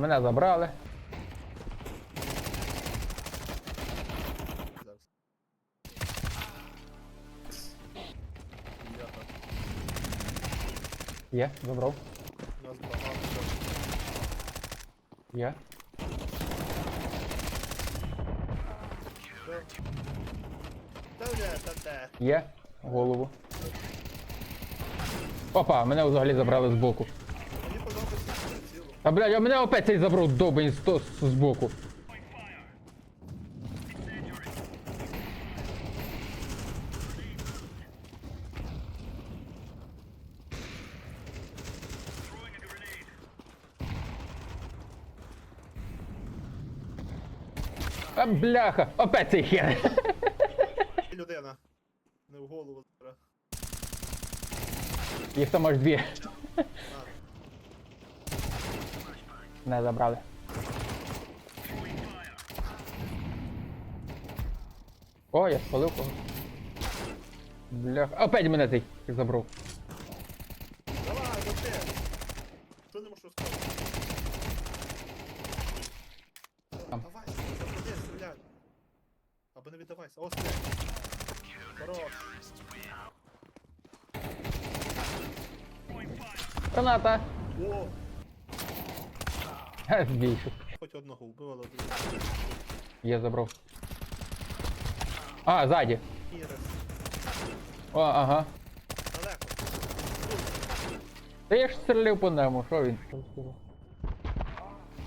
Мене забрали. Є, забрав. Є. Є. Голову. Опа, мене взагалі забрали подобається ціло. А блядь, а мене опять цей забрав довбень з, то- з боку. А бляха, опять цей хер. Людина. Не в голову. Їх там аж дві. Не забрали. О, я спалив кого. Бляха. Опять мене цей забрав. давай, вообще. Що не можу сказати? Там. Давай, заходи, стріляй. Або не віддавайся. О, стріляй. Хорош. Граната. Ха, Збільшу. хоч одного вбив, але другого. Я забрав. А, ззаді. О, ага. Далеко. Та я ж стрілив по нему, що він?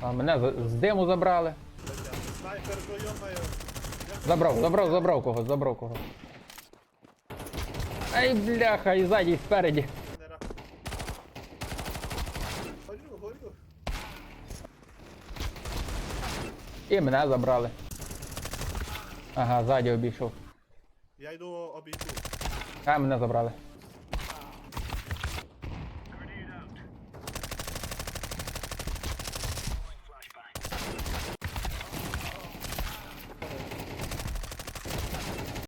А мене з, з диму забрали. Снайпер. Забрав, забрав, забрав когось, забрав когось. Ай, бляха, і ззаді, і спереді. І мене забрали. Ага, ззаді обійшов. Я йду обійду. А, мене забрали.